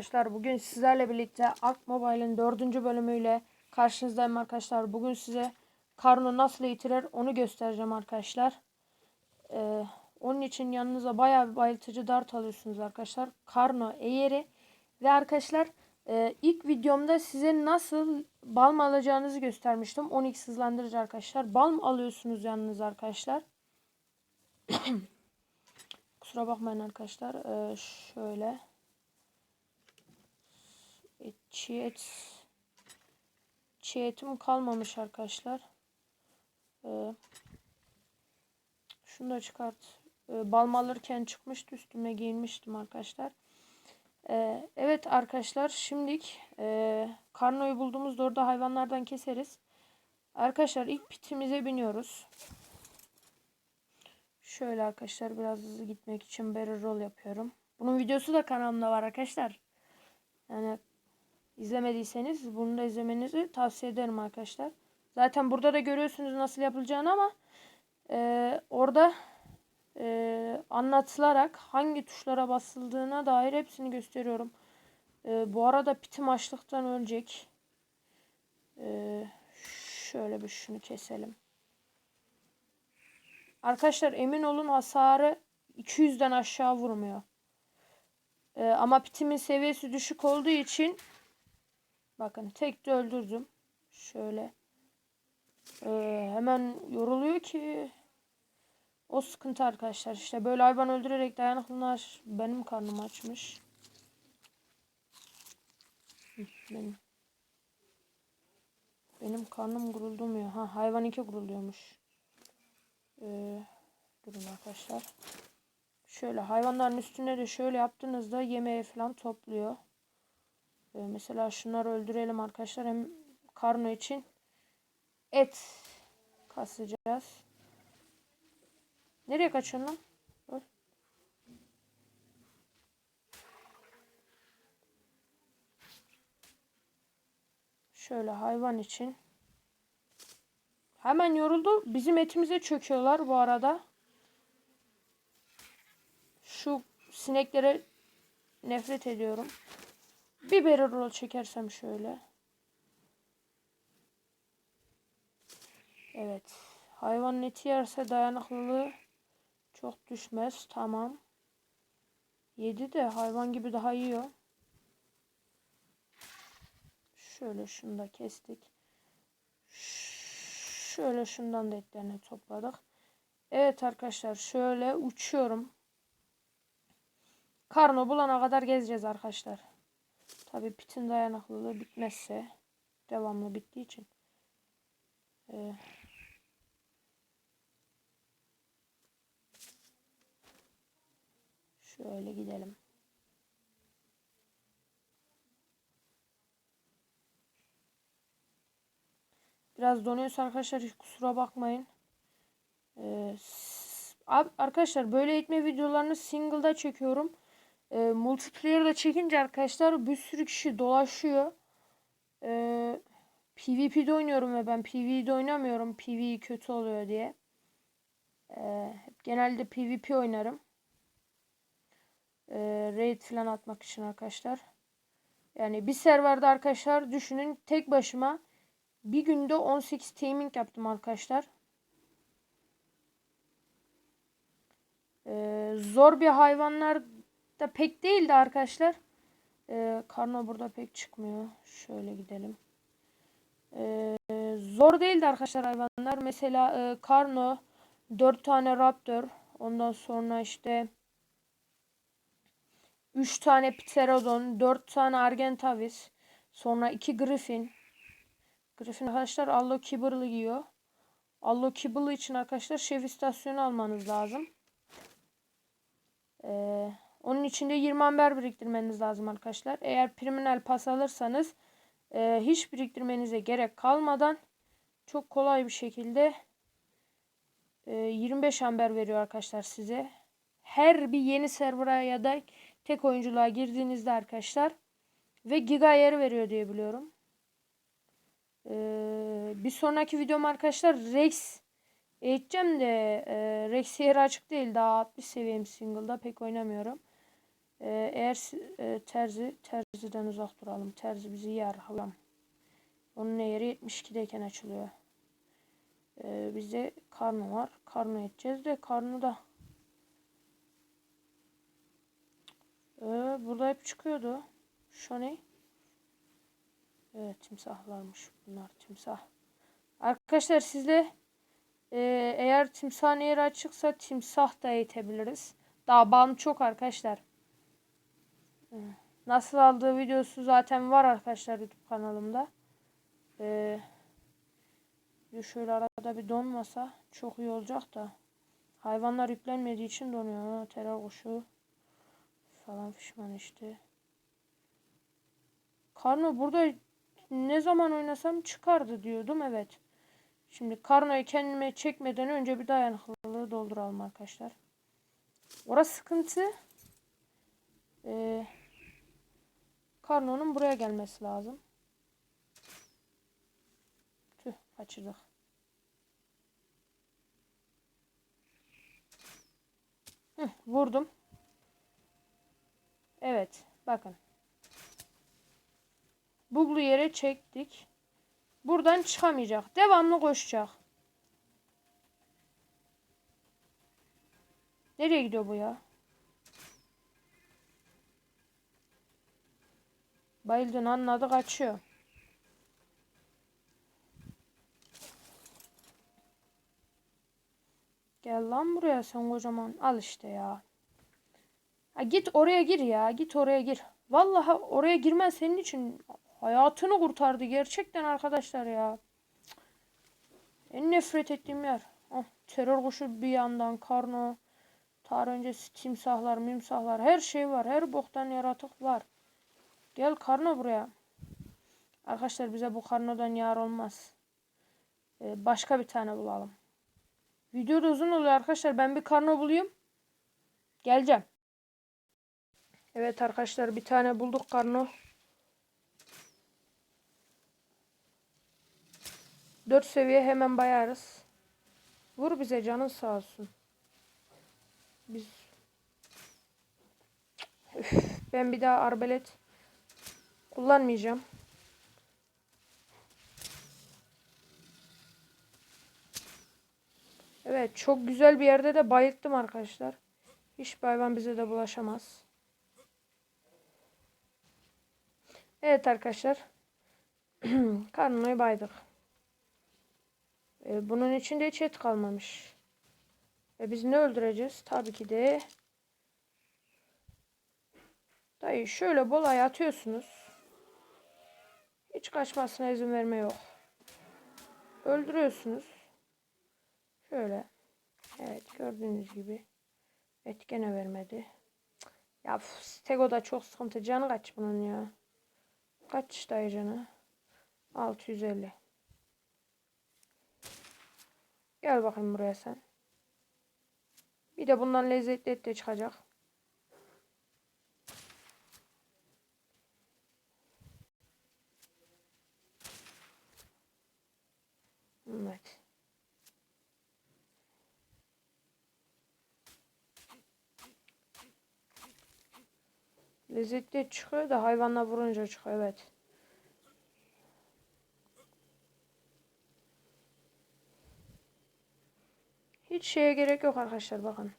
arkadaşlar. Bugün sizlerle birlikte Ark Mobile'ın dördüncü bölümüyle karşınızdayım arkadaşlar. Bugün size Karno nasıl eğitilir onu göstereceğim arkadaşlar. Ee, onun için yanınıza bayağı bir bayıltıcı dart alıyorsunuz arkadaşlar. Karno eğeri ve arkadaşlar e, ilk videomda size nasıl balm alacağınızı göstermiştim. 10x hızlandırıcı arkadaşlar. Balm alıyorsunuz yanınıza arkadaşlar. Kusura bakmayın arkadaşlar. Ee, şöyle. Çiğ et. Kalmamış arkadaşlar. Ee, şunu da çıkart. Ee, balm çıkmıştı üstüme giyinmiştim arkadaşlar. Ee, evet arkadaşlar şimdilik e, karnoyu bulduğumuzda orada hayvanlardan keseriz. Arkadaşlar ilk pitimize biniyoruz. Şöyle arkadaşlar biraz hızlı gitmek için barrel roll yapıyorum. Bunun videosu da kanalımda var arkadaşlar. Yani izlemediyseniz bunu da izlemenizi tavsiye ederim arkadaşlar. Zaten burada da görüyorsunuz nasıl yapılacağını ama e, orada e, anlatılarak hangi tuşlara basıldığına dair hepsini gösteriyorum. E, bu arada pitim açlıktan ölecek. E, şöyle bir şunu keselim. Arkadaşlar emin olun hasarı 200'den aşağı vurmuyor. Ee, ama pitimin seviyesi düşük olduğu için bakın tek de öldürdüm. Şöyle ee, hemen yoruluyor ki o sıkıntı arkadaşlar. İşte böyle hayvan öldürerek dayanıklılar benim karnım açmış. Benim. Benim karnım guruldumuyor. Ha hayvan iki gurulduyormuş. Ee, durun arkadaşlar. Şöyle hayvanların üstüne de şöyle yaptığınızda yemeği falan topluyor. Ee, mesela şunları öldürelim arkadaşlar. Hem karno için et kasacağız. Nereye kaçıyorsun lan? Öl. Şöyle hayvan için. Hemen yoruldu. Bizim etimize çöküyorlar bu arada. Şu sineklere nefret ediyorum. Bir barrel roll çekersem şöyle. Evet. Hayvanın eti yerse dayanıklılığı çok düşmez. Tamam. Yedi de hayvan gibi daha yiyor. Şöyle şunu da kestik. Şöyle şundan da etlerini topladık. Evet arkadaşlar şöyle uçuyorum. Karno bulana kadar gezeceğiz arkadaşlar. Tabi pitin dayanıklılığı bitmezse devamlı bittiği için. Ee, şöyle gidelim. Biraz donuyorsa arkadaşlar hiç kusura bakmayın. Ee, arkadaşlar böyle eğitme videolarını single'da çekiyorum. Multiplayer'da çekince arkadaşlar bir sürü kişi dolaşıyor. Ee, PvP'de oynuyorum ve ben PvE'de oynamıyorum. PvE kötü oluyor diye. Ee, genelde PvP oynarım. Ee, raid falan atmak için arkadaşlar. Yani bir serverde arkadaşlar düşünün tek başıma bir günde 18 taming yaptım arkadaşlar. Ee, zor bir hayvanlar da pek değildi arkadaşlar. Ee, karno burada pek çıkmıyor. Şöyle gidelim. Ee, zor değildi arkadaşlar hayvanlar. Mesela e, karno 4 tane raptor. Ondan sonra işte 3 tane pterodon, 4 tane argentavis, sonra 2 griffin, Griffin arkadaşlar Allo Kibber'lı giyiyor. Allo Kibber'lı için arkadaşlar şef istasyonu almanız lazım. Ee, onun için de 20 amber biriktirmeniz lazım arkadaşlar. Eğer priminal pas alırsanız e, hiç biriktirmenize gerek kalmadan çok kolay bir şekilde e, 25 amber veriyor arkadaşlar size. Her bir yeni server'a ya da tek oyunculuğa girdiğinizde arkadaşlar ve giga ayarı veriyor diye biliyorum. Ee, bir sonraki videom arkadaşlar Rex eğiteceğim de e, Rex yeri açık değil. Daha 60 seviyem single'da pek oynamıyorum. Ee, eğer e, terzi terziden uzak duralım. Terzi bizi yer. Halam. Onun yeri 72'deyken açılıyor. Ee, bizde karnı var. Karnı edeceğiz de karnı da ee, burada hep çıkıyordu. Şu ne? Evet timsahlarmış bunlar timsah. Arkadaşlar sizde e, eğer timsahın yeri açıksa timsah da eğitebiliriz. Daha bağım çok arkadaşlar. Nasıl aldığı videosu zaten var arkadaşlar YouTube kanalımda. Ee, şöyle arada bir donmasa çok iyi olacak da. Hayvanlar yüklenmediği için donuyor. Ha, terör kuşu falan fişman işte. Karno burada ne zaman oynasam çıkardı diyordum. Evet. Şimdi Karno'yu kendime çekmeden önce bir dayanıklılığı dolduralım arkadaşlar. Orası sıkıntı. Ee, Karno'nun buraya gelmesi lazım. Tüh kaçırdık. Hı, vurdum. Evet bakın. Buglu yere çektik. Buradan çıkamayacak. Devamlı koşacak. Nereye gidiyor bu ya? Bayıldın anladı kaçıyor. Gel lan buraya sen kocaman. Al işte ya. Ha git oraya gir ya. Git oraya gir. Vallahi oraya girmen senin için hayatını kurtardı gerçekten arkadaşlar ya. En nefret ettiğim yer. Ah, terör kuşu bir yandan karno. Tarih öncesi timsahlar, mimsahlar her şey var. Her boktan yaratık var. Gel karno buraya. Arkadaşlar bize bu karnodan yar olmaz. Ee, başka bir tane bulalım. Video da uzun oluyor arkadaşlar. Ben bir karno bulayım. Geleceğim. Evet arkadaşlar bir tane bulduk karno. 4 seviye hemen bayarız. Vur bize canın sağ olsun. Biz Üf, ben bir daha arbelet kullanmayacağım. Evet çok güzel bir yerde de bayılttım arkadaşlar. Hiçbir hayvan bize de bulaşamaz. Evet arkadaşlar. Karnını baydık. Ee, bunun içinde hiç et kalmamış. E biz ne öldüreceğiz? Tabii ki de Dayı şöyle bolaya atıyorsunuz. Hiç kaçmasına izin verme yok. Öldürüyorsunuz. Şöyle. Evet gördüğünüz gibi. Et gene vermedi. Ya Stego da çok sıkıntı. Canı kaç bunun ya. Kaç dayı canı? 650. Gel bakayım buraya sen. Bir de bundan lezzetli et de çıkacak. Evet. Lezzetli et çıkıyor da hayvanla vurunca çıkıyor evet. Hiç şeye gerek yok arkadaşlar bakın.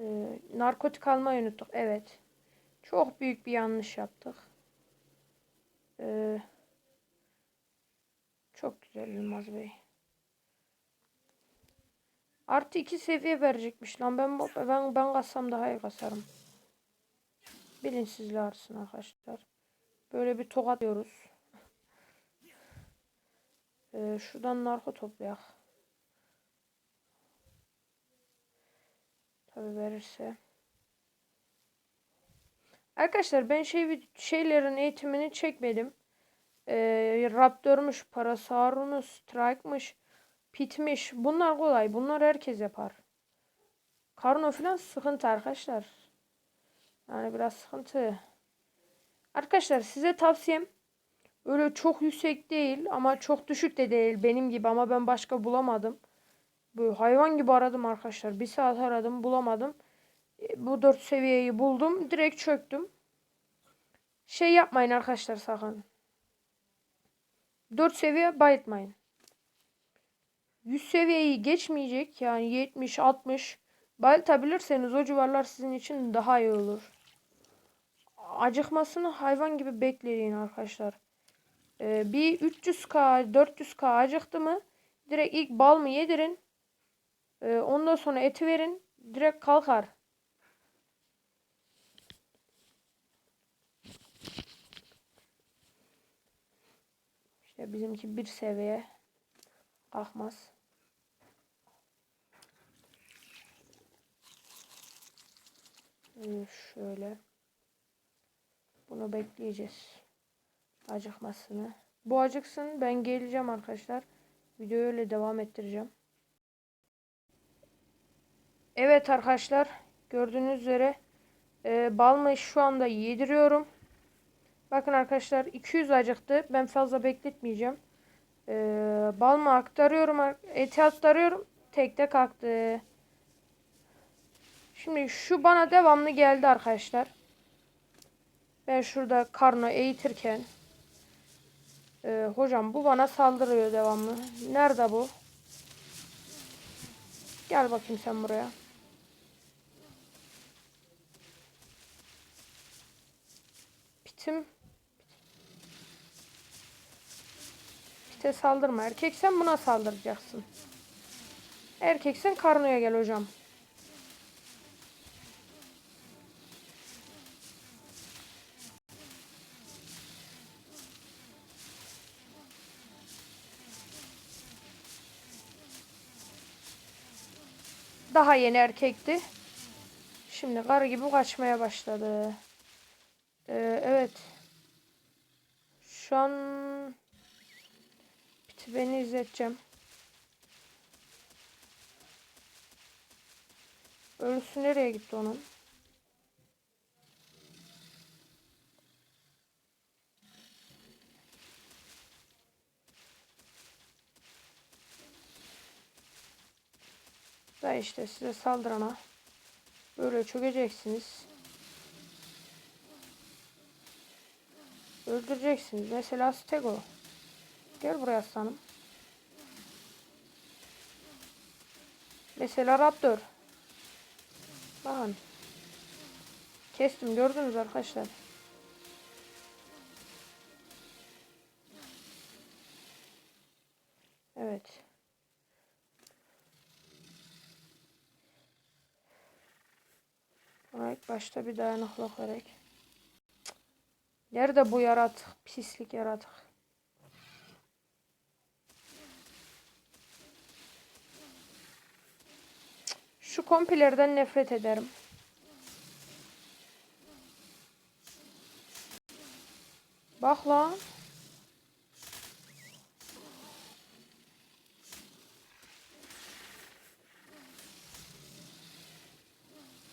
Ee, narkotik almayı unuttuk. Evet. Çok büyük bir yanlış yaptık. Ee, çok güzel Yılmaz Bey. Artı iki seviye verecekmiş lan. Ben ben ben kassam daha iyi kasarım. Bilinçsizliği artsın arkadaşlar. Böyle bir tokat diyoruz. Ee, şuradan narko toplayak. Tabi verirse. Arkadaşlar ben şey şeylerin eğitimini çekmedim. Ee, Raptor'muş, Parasaurus, Strike'mış, Pit'miş. Bunlar kolay. Bunlar herkes yapar. Karno falan sıkıntı arkadaşlar. Yani biraz sıkıntı. Arkadaşlar size tavsiyem öyle çok yüksek değil ama çok düşük de değil benim gibi ama ben başka bulamadım. Böyle hayvan gibi aradım arkadaşlar. Bir saat aradım bulamadım. E, Bu dört seviyeyi buldum. Direkt çöktüm. Şey yapmayın arkadaşlar sakın. 4 seviye bayıtmayın. 100 seviyeyi geçmeyecek. Yani 70, 60 bayıltabilirseniz o civarlar sizin için daha iyi olur. Acıkmasını hayvan gibi bekleyin arkadaşlar. Ee, bir 300k, 400k acıktı mı direkt ilk bal mı yedirin. Ee, ondan sonra eti verin. Direkt kalkar. İşte bizimki bir seviye kalkmaz. Ee, Şöyle. Bunu bekleyeceğiz. Acıkmasını. Bu acıksın. Ben geleceğim arkadaşlar. Videoyu öyle devam ettireceğim. Evet arkadaşlar. Gördüğünüz üzere e, balmayı şu anda yediriyorum. Bakın arkadaşlar 200 acıktı. Ben fazla bekletmeyeceğim. Ee, balma aktarıyorum. Eti aktarıyorum. Tek tek kalktı. Şimdi şu bana devamlı geldi arkadaşlar. Ben şurada karnı eğitirken. Ee, hocam bu bana saldırıyor devamlı. Nerede bu? Gel bakayım sen buraya. Pitim Pite saldırma. Erkeksen buna saldıracaksın. Erkeksen karnoya gel hocam. Daha yeni erkekti. Şimdi karı gibi kaçmaya başladı. Ee, evet. Şu an beni izleteceğim. Ölüsü nereye gitti onun? Da işte size saldırana böyle çökeceksiniz. Öldüreceksiniz. Mesela Stego. Gel buraya aslanım. Mesela Raptor. Bakın. Kestim gördünüz arkadaşlar. Evet. Buna ilk başta bir dayanıklık vererek. Nerede bu yaratık? Pislik yaratık. Şu kompilerden nefret ederim. Bak lan.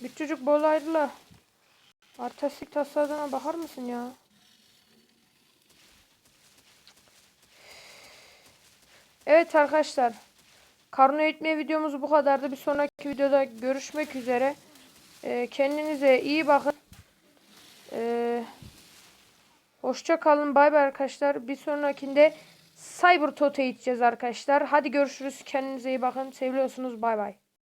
Bir çocuk bol ayrıla. Artistik tasarladığına bakar mısın ya? Evet arkadaşlar. Karno eğitme videomuz bu kadardı. Bir sonraki videoda görüşmek üzere. Ee, kendinize iyi bakın. Ee, hoşça kalın. Bay bay arkadaşlar. Bir sonrakinde Cyber Toto içeceğiz arkadaşlar. Hadi görüşürüz. Kendinize iyi bakın. Seviyorsunuz. Bay bay.